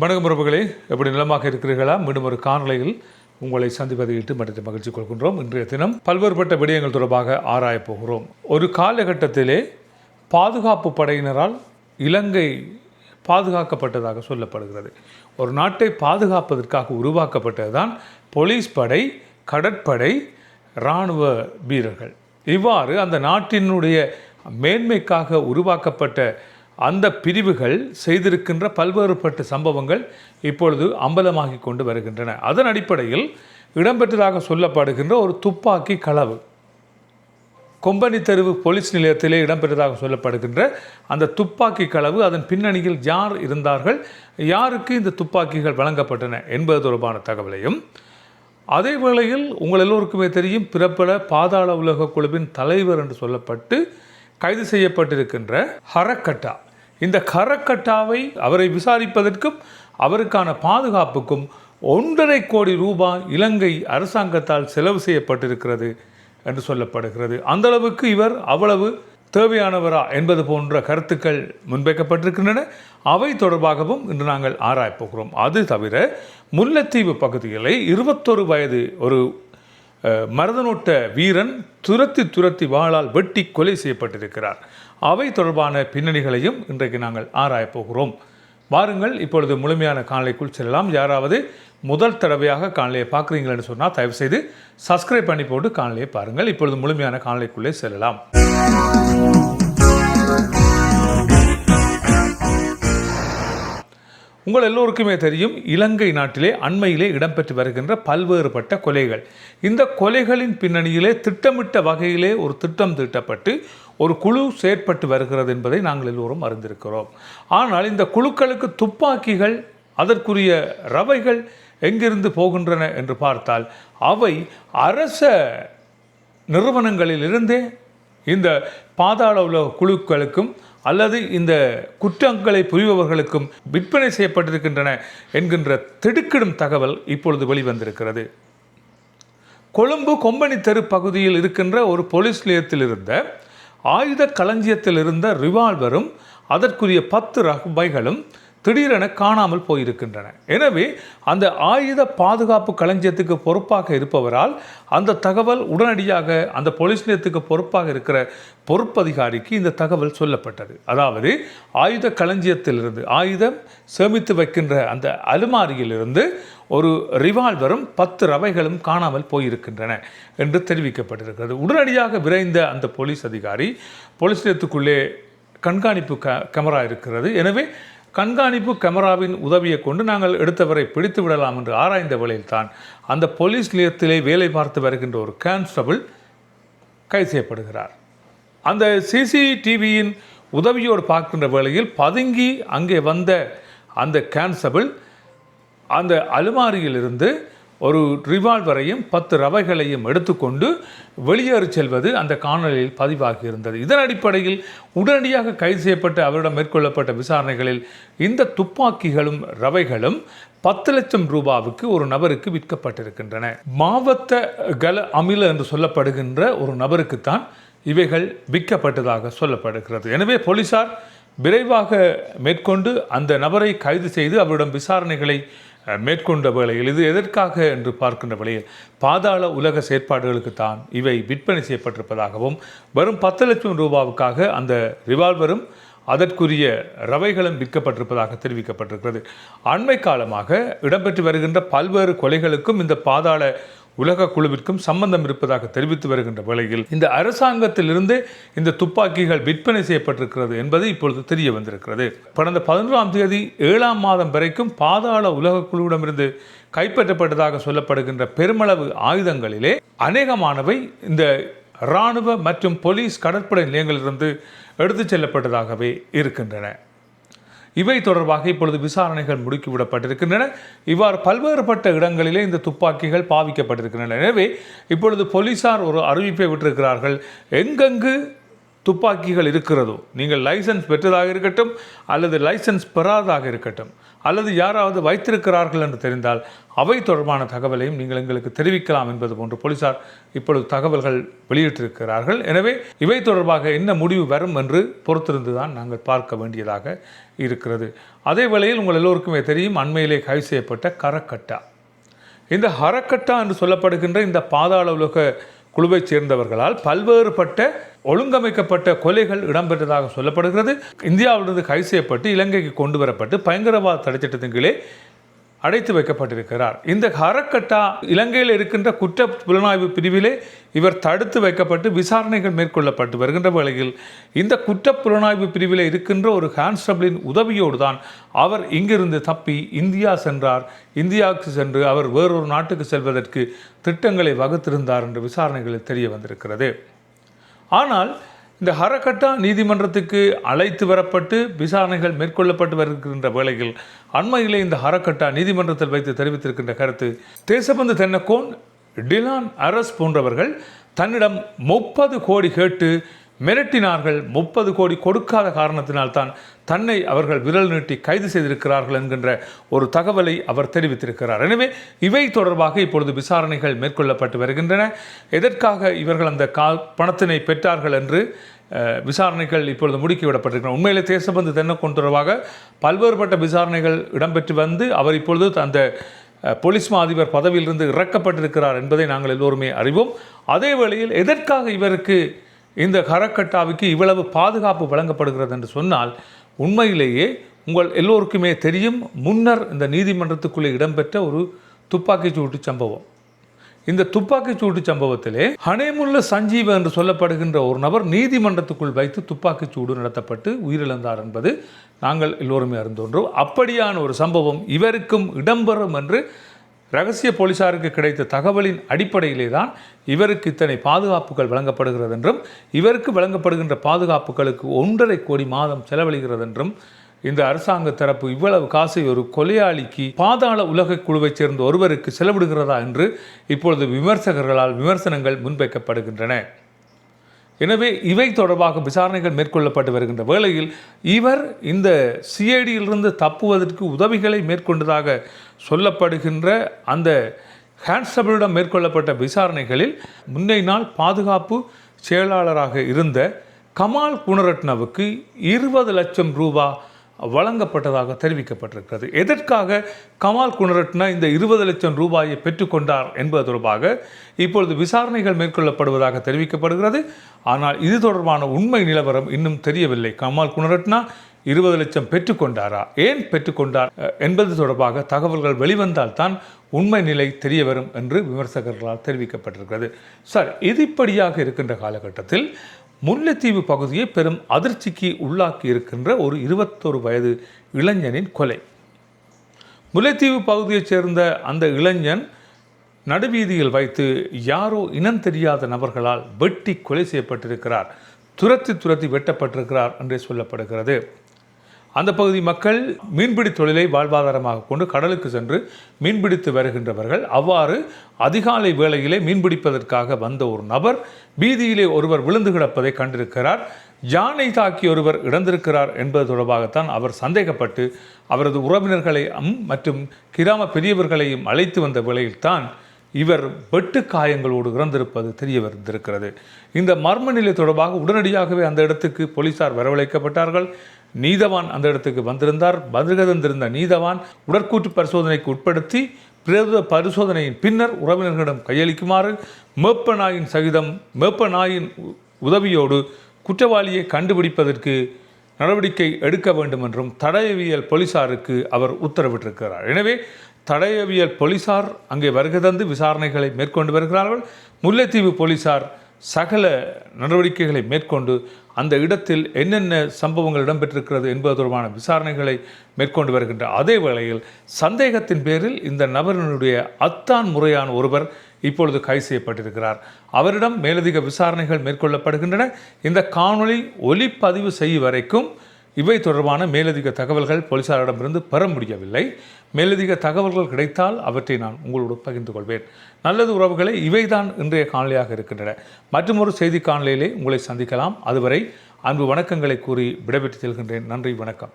வணக்கம் உறவுகளே எப்படி நிலமாக இருக்கிறீர்களா? மீண்டும் ஒரு காணொலியில் உங்களை சந்திப்பதை இட்டு மற்ற மகிழ்ச்சி கொள்கின்றோம். இன்றைய தினம் பல்வேறுபட்ட விடயங்கள் தொடர்பாக ஆராயப் போகிறோம். ஒரு காலகட்டத்திலே பாதுகாப்பு படையினரால் இலங்கை பாதுகாக்கப்பட்டதாக சொல்லப்படுகிறது. ஒரு நாட்டை பாதுகாப்பதற்காக உருவாக்கப்பட்டதுதான் போலீஸ் படை கடற்படை இராணுவ வீரர்கள். இவ்வாறு அந்த நாட்டினுடைய மேன்மைக்காக உருவாக்கப்பட்ட அந்த பிரிவுகள் செய்திருக்கின்ற பல்வேறுபட்ட சம்பவங்கள் இப்பொழுது அம்பலமாகி கொண்டு வருகின்றன. அதன் அடிப்படையில் இடம்பெற்றதாக சொல்லப்படுகின்ற ஒரு துப்பாக்கி களவு. கொம்பனி தெருவு போலீஸ் நிலையத்திலே இடம்பெற்றதாக சொல்லப்படுகின்ற அந்த துப்பாக்கி களவு அதன் பின்னணியில் யார் இருந்தார்கள் யாருக்கு இந்த துப்பாக்கிகள் வழங்கப்பட்டன என்பது தொடர்பான தகவலையும் அதே வேளையில் உங்கள் எல்லோருக்குமே தெரியும் பிறப்பட பாதாள உலக குழுவின் தலைவர் என்று சொல்லப்பட்டு கைது செய்யப்பட்டிருக்கின்ற ஹரக்கட்டா. இந்த கரக்கட்டாவை அவரை விசாரிப்பதற்கும் அவருக்கான பாதுகாப்புக்கும் ஒன்றரை கோடி ரூபாய் இலங்கை அரசாங்கத்தால் செலவு செய்யப்பட்டிருக்கிறது என்று சொல்லப்படுகிறது. அந்த அளவுக்கு இவர் அவ்வளவு தேவையானவரா என்பது போன்ற கருத்துக்கள் முன்வைக்கப்பட்டிருக்கின்றன. அவை தொடர்பாகவும் இன்று நாங்கள் ஆராயப்போகிறோம். அது தவிர முல்லைத்தீவு பகுதிகளை இருபத்தொரு வயது ஒரு மரதனோட்ட வீரன் துரத்தி துரத்தி வாளால் வெட்டி கொலை செய்யப்பட்டிருக்கிறார். அவை தொடர்பான பின்னணிகளையும் இன்றைக்கு நாங்கள் ஆராயப் போகிறோம். வாருங்கள் இப்பொழுது முழுமையான காணொளிக்குள் செல்லலாம். யாராவது முதல் தடவையாக காணொலியை பார்க்குறீங்களேன்னு சொன்னால் தயவுசெய்து சப்ஸ்கிரைப் பண்ணி போட்டு காணொலியை பாருங்கள். இப்பொழுது முழுமையான காணொளிக்குள்ளே செல்லலாம். உங்கள் எல்லோருக்குமே தெரியும் இலங்கை நாட்டிலே அண்மையிலே இடம்பெற்று வருகின்ற பல்வேறுபட்ட கொலைகள். இந்த கொலைகளின் பின்னணியிலே திட்டமிட்ட வகையிலே ஒரு திட்டம் தீட்டப்பட்டு ஒரு குழு செயற்பட்டு வருகிறது என்பதை நாங்கள் எல்லோரும் அறிந்திருக்கிறோம். ஆனால் இந்த குழுக்களுக்கு துப்பாக்கிகள் அதற்குரிய ரவைகள் எங்கிருந்து போகின்றன என்று பார்த்தால் அவை அரச நிறுவனங்களிலிருந்தே இந்த பாதாள உலக குழுக்களுக்கும் அல்லது இந்த குற்றங்களை புரிபவர்களுக்கும் விற்பனை செய்யப்பட்டிருக்கின்றன என்கின்ற திடுக்கிடும் தகவல் இப்பொழுது வெளிவந்திருக்கிறது. கொழும்பு கொம்பனி தெரு பகுதியில் இருக்கின்ற ஒரு போலீஸ் நிலையத்தில் இருந்த ஆயுத களஞ்சியத்தில் இருந்த ரிவால்வரும் அதற்குரிய பத்து ரகபைகளும் திடீரென காணாமல் போயிருக்கின்றன. எனவே அந்த ஆயுத பாதுகாப்பு களஞ்சியத்துக்கு பொறுப்பாக இருப்பவரால் அந்த தகவல் உடனடியாக அந்த போலீஸ் நிலையத்துக்கு பொறுப்பாக இருக்கிற பொறுப்பதிகாரிக்கு இந்த தகவல் சொல்லப்பட்டது. அதாவது ஆயுத களஞ்சியத்திலிருந்து ஆயுதம் சேமித்து வைக்கின்ற அந்த அலுமாரியிலிருந்து ஒரு ரிவால்வரும் பத்து ரவைகளும் காணாமல் போயிருக்கின்றன என்று தெரிவிக்கப்பட்டிருக்கிறது. உடனடியாக விரைந்த அந்த போலீஸ் அதிகாரி போலீஸ் நிலையத்துக்குள்ளே கண்காணிப்பு க கேமரா இருக்கிறது. எனவே கண்காணிப்பு கேமராவின் உதவியை கொண்டு நாங்கள் எடுத்தவரை பிடித்து விடலாம் என்று ஆராய்ந்த வேளையில்தான் அந்த போலீஸ் நிலையத்திலே வேலை பார்த்து வருகின்ற ஒரு கான்ஸ்டபிள் கைது செய்யப்படுகிறார். அந்த சிசிடிவியின் உதவியோடு பார்க்கின்ற வேளையில் பதுங்கி அங்கே வந்த அந்த கான்ஸ்டபிள் அந்த அலுமாரியிலிருந்து ஒரு ரிவால்வரையும் பத்து ரவைகளையும் எடுத்துக்கொண்டு வெளியேறி செல்வது அந்த காணொலியில் பதிவாகி இருந்தது இதன் அடிப்படையில் உடனடியாக கைது செய்யப்பட்டு அவரிடம் மேற்கொள்ளப்பட்ட விசாரணைகளில் இந்த துப்பாக்கிகளும் ரவைகளும் பத்து லட்சம் ரூபாவுக்கு ஒரு நபருக்கு விற்கப்பட்டிருக்கின்றன. மாவத்த கல அமில என்று சொல்லப்படுகின்ற ஒரு நபருக்குத்தான் இவைகள் விற்கப்பட்டதாக சொல்லப்படுகிறது. எனவே போலீசார் விரைவாக மேற்கொண்டு அந்த நபரை கைது செய்து அவரிடம் விசாரணைகளை மேற்கொண்ட வேளையில் இது எதற்காக என்று பார்க்கின்ற வேளையில் பாதாள உலக செயற்பாடுகளுக்கு தான் இவை விற்பனை செய்யப்பட்டிருப்பதாகவும் வரும் பத்து லட்சம் ரூபாவுக்காக அந்த ரிவால்வரும் அதற்குரிய ரவைகளும் விற்கப்பட்டிருப்பதாக தெரிவிக்கப்பட்டிருக்கிறது. அண்மை காலமாக இடம்பெற்று வருகின்ற பல்வேறு கொலைகளுக்கும் இந்த பாதாள உலக குழுவிற்கும் சம்பந்தம் இருப்பதாக தெரிவித்து வருகின்ற வேளையில் இந்த அரசாங்கத்திலிருந்து இந்த துப்பாக்கிகள் விற்பனை செய்யப்பட்டிருக்கிறது என்பது இப்பொழுது தெரிய வந்திருக்கிறது. கடந்த பதினொன்றாம் தேதி ஏழாம் மாதம் வரைக்கும் பாதாள உலக குழுவிடமிருந்து கைப்பற்றப்பட்டதாக சொல்லப்படுகின்ற பெருமளவு ஆயுதங்களிலே அநேகமானவை இந்த இராணுவ மற்றும் போலீஸ் கடற்படை நிலையங்களிலிருந்து எடுத்துச் செல்லப்பட்டதாகவே இருக்கின்றன. இவை தொடர்பாக இப்பொழுது விசாரணைகள் முடுக்கிவிடப்பட்டிருக்கின்றன. இவ்வாறு பல்வேறுபட்ட இடங்களிலே இந்த துப்பாக்கிகள் பாவிக்கப்பட்டிருக்கின்றன. எனவே இப்பொழுது போலீசார் ஒரு அறிவிப்பை விட்டிருக்கிறார்கள். எங்கெங்கு துப்பாக்கிகள் இருக்கிறதோ நீங்கள் லைசன்ஸ் பெற்றதாக இருக்கட்டும் அல்லது லைசன்ஸ் பெறாததாக இருக்கட்டும் அல்லது யாராவது வைத்திருக்கிறார்கள் என்று தெரிந்தால் அவை தொடர்பான தகவலையும் நீங்கள் எங்களுக்கு தெரிவிக்கலாம் என்பது போன்று போலீசார் இப்பொழுது தகவல்கள் வெளியிட்டிருக்கிறார்கள். எனவே இவை தொடர்பாக என்ன முடிவு வரும் என்று பொறுத்திருந்து தான் நாங்கள் பார்க்க வேண்டியதாக இருக்கிறது. அதே வேளையில் உங்கள் எல்லோருக்குமே தெரியும் அண்மையிலே கைது செய்யப்பட்ட கரக்கட்டா. இந்த ஹரக்கட்டா என்று சொல்லப்படுகின்ற இந்த பாதாள உலக குழுவைச் சேர்ந்தவர்களால் பல்வேறுபட்ட ஒழுங்கமைக்கப்பட்ட கொலைகள் இடம்பெற்றதாக சொல்லப்படுகிறது. இந்தியாவிலிருந்து கைது செய்யப்பட்டு இலங்கைக்கு கொண்டு வரப்பட்டு பயங்கரவாத தடைச்சட்டத்தின் கீழே அடைத்து வைக்கப்பட்டிருக்கிறார். இந்த ஹரக்கட்டா இலங்கையில் இருக்கின்ற குற்ற புலனாய்வு பிரிவிலே இவர் தடுத்து வைக்கப்பட்டு விசாரணைகள் மேற்கொள்ளப்பட்டு வருகின்ற வேளையில் இந்த குற்ற புலனாய்வு பிரிவிலே இருக்கின்ற ஒரு கான்ஸ்டபிளின் உதவியோடு தான் அவர் இங்கிருந்து தப்பி இந்தியா சென்றார். இந்தியாவுக்கு சென்று அவர் வேறொரு நாட்டுக்கு செல்வதற்கு திட்டங்களை வகுத்திருந்தார் என்று விசாரணைகளில் தெரிய வந்திருக்கிறது. ஆனால் இந்த ஹரக்கட்டா நீதிமன்றத்துக்கு அழைத்து வரப்பட்டு விசாரணைகள் மேற்கொள்ளப்பட்டு வருகின்ற வேளையில் அண்மையிலே இந்த ஹரக்கட்டா நீதிமன்றத்தில் வைத்து தெரிவித்திருக்கின்ற கருத்து. தேசபந்து தென்னக்கோன் டிலான் அரஸ் போன்றவர்கள் தன்னிடம் முப்பது கோடி கேட்டு மிரட்டினார்கள். முப்பது கோடி கொடுக்காத காரணத்தினால் தான் தன்னை அவர்கள் விரல் நீட்டி கைது செய்திருக்கிறார்கள் என்கின்ற ஒரு தகவலை அவர் தெரிவித்திருக்கிறார். எனவே இவை தொடர்பாக இப்பொழுது விசாரணைகள் மேற்கொள்ளப்பட்டு வருகின்றன. எதற்காக இவர்கள் அந்த கா பணத்தினை பெற்றார்கள் என்று விசாரணைகள் இப்பொழுது முடுக்கிவிடப்பட்டிருக்கிறது உண்மையிலே தேசபந்து தென்னக்கொண்டு தொடர்பாக பல்வேறுபட்ட விசாரணைகள் இடம்பெற்று வந்து அவர் இப்பொழுது அந்த போலீஸ் மா அதிபர் பதவியிலிருந்து இறக்கப்பட்டிருக்கிறார் என்பதை நாங்கள் எல்லோருமே அறிவோம். அதே வேளையில் எதற்காக இவருக்கு இந்த கரக்கட்டாவுக்கு இவ்வளவு பாதுகாப்பு வழங்கப்படுகிறது என்று சொன்னால் உண்மையிலேயே உங்கள் எல்லோருக்குமே தெரியும் முன்னர் இந்த நீதிமன்றத்துக்குள்ளே இடம்பெற்ற ஒரு துப்பாக்கிச் சூட்டு சம்பவம். இந்த துப்பாக்கிச் சூட்டு சம்பவத்திலே ஹனேமுல்ல சஞ்சீவ என்று சொல்லப்படுகின்ற ஒரு நபர் நீதிமன்றத்துக்குள் வைத்து துப்பாக்கிச் சூடு நடத்தப்பட்டு உயிரிழந்தார் என்பது நாங்கள் எல்லோருமே அறிந்தோன்றோம். அப்படியான ஒரு சம்பவம் இவருக்கும் இடம்பெறும் என்று ரகசிய போலீசாருக்கு கிடைத்த தகவலின் அடிப்படையிலே தான் இவருக்கு இத்தனை பாதுகாப்புகள் வழங்கப்படுகிறது என்றும் இவருக்கு வழங்கப்படுகின்ற பாதுகாப்புகளுக்கு ஒன்றரை கோடி மாதம் செலவழிகிறது என்றும் இந்த அரசாங்க தரப்பு இவ்வளவு காசை ஒரு கொலையாளிக்கு பாதாள உலக குழுவைச் சேர்ந்த ஒருவருக்கு செலவிடுகிறதா என்று இப்பொழுது விமர்சகர்களால் விமர்சனங்கள் முன்வைக்கப்படுகின்றன. எனவே இவை தொடர்பாக விசாரணைகள் மேற்கொள்ளப்பட்டு வருகின்ற வேளையில் இவர் இந்த சிஐடியிலிருந்து தப்புவதற்கு உதவிகளை மேற்கொண்டதாக சொல்லப்படுகின்ற அந்த கான்ஸ்டபிளிடம் மேற்கொள்ளப்பட்ட விசாரணைகளில் முன்னை நாள் பாதுகாப்பு செயலாளராக இருந்த கமால் குணரட்னவுக்கு இருபது லட்சம் ரூபாய் வழங்கப்பட்டதாக தெரிவிக்கப்பட்டிருக்கிறது. எதற்காக கமால் குணரட்னா இந்த இருபது லட்சம் ரூபாயை பெற்றுக்கொண்டார் என்பது தொடர்பாக இப்பொழுது விசாரணைகள் மேற்கொள்ளப்படுவதாக தெரிவிக்கப்படுகிறது. ஆனால் இது தொடர்பான உண்மை நிலவரம் இன்னும் தெரியவில்லை. கமால் குணரட்னா இருபது லட்சம் பெற்றுக்கொண்டாரா? ஏன் பெற்றுக்கொண்டார்? என்பது தொடர்பாக தகவல்கள் வெளிவந்தால் தான் உண்மை நிலை தெரிய வரும் என்று விமர்சகர்களால் தெரிவிக்கப்பட்டிருக்கிறது. சார் இது இப்படியாக இருக்கின்ற காலகட்டத்தில் முல்லைத்தீவு பகுதியை பெரும் அதிர்ச்சிக்கு உள்ளாக்கி இருக்கின்ற ஒரு இருபத்தொரு வயது இளைஞனின் கொலை. முல்லைத்தீவு பகுதியைச் சேர்ந்த அந்த இளைஞன் நடுவீதியில் வைத்து யாரோ இனம் தெரியாத நபர்களால் வெட்டி கொலை செய்யப்பட்டிருக்கிறார். துரத்தி துரத்தி வெட்டப்பட்டிருக்கிறார் என்றே சொல்லப்படுகிறது. அந்த பகுதி மக்கள் மீன்பிடி தொழிலை வாழ்வாதாரமாக கொண்டு கடலுக்கு சென்று மீன்பிடித்து வருகின்றவர்கள். அவ்வாறு அதிகாலை வேளையிலே மீன்பிடிப்பதற்காக வந்த ஒரு நபர் வீதியிலே ஒருவர் விழுந்து கிடப்பதை கண்டிருக்கிறார். யானை தாக்கி ஒருவர் இறந்திருக்கிறார் என்பது தொடர்பாகத்தான் அவர் சந்தேகப்பட்டு அவரது உறவினர்களை மற்றும் கிராம பெரியவர்களையும் அழைத்து வந்த வேளையில்தான் இவர் வெட்டு காயங்களோடு இறந்திருப்பது தெரிய வந்திருக்கிறது இந்த மர்ம நிலை தொடர்பாக உடனடியாகவே அந்த இடத்துக்கு போலீசார் வரவழைக்கப்பட்டார்கள். நீதவான் அந்த இடத்துக்கு வந்திருந்தார். பதிர்கதந்திருந்த நீதவான் உடற்கூற்று பரிசோதனைக்கு உட்படுத்தி பிரேத பரிசோதனையின் பின்னர் உறவினர்களிடம் கையளிக்குமாறு மேப்ப நாயின் சகிதம் மேப்ப நாயின் உதவியோடு குற்றவாளியை கண்டுபிடிப்பதற்கு நடவடிக்கை எடுக்க வேண்டும் என்றும் தடயவியல் போலீசாருக்கு அவர் உத்தரவிட்டிருக்கிறார். எனவே தடயவியல் போலீசார் அங்கே வருகை தந்து விசாரணைகளை மேற்கொண்டு வருகிறார்கள். முல்லைத்தீவு போலீசார் சகல நடவடிக்கைகளை மேற்கொண்டு அந்த இடத்தில் என்னென்ன சம்பவங்கள் இடம்பெற்றிருக்கிறது என்பது தொடர்பான விசாரணைகளை மேற்கொண்டு வருகின்ற அதே வேளையில் சந்தேகத்தின் பேரில் இந்த நபரினுடைய அத்தான் முறையான ஒருவர் இப்பொழுது கைது செய்யப்பட்டிருக்கிறார். அவரிடம் மேலதிக விசாரணைகள் மேற்கொள்ளப்படுகின்றன. இந்த காணொளி ஒலிப்பதிவு செய்யும் வரைக்கும் இவை தொடர்பான மேலதிக தகவல்கள் போலீசாரிடமிருந்து பெற முடியவில்லை. மேலதிக தகவல்கள் கிடைத்தால் அவற்றை நான் உங்களோடு பகிர்ந்து கொள்வேன். நல்லது உறவுகளை இவைதான் இன்றைய காணொலியாக இருக்கின்றன. மற்றொரு செய்தி காணொலியிலே உங்களை சந்திக்கலாம். அதுவரை அன்பு வணக்கங்களை கூறி விடைபெற்று செல்கின்றேன். நன்றி வணக்கம்.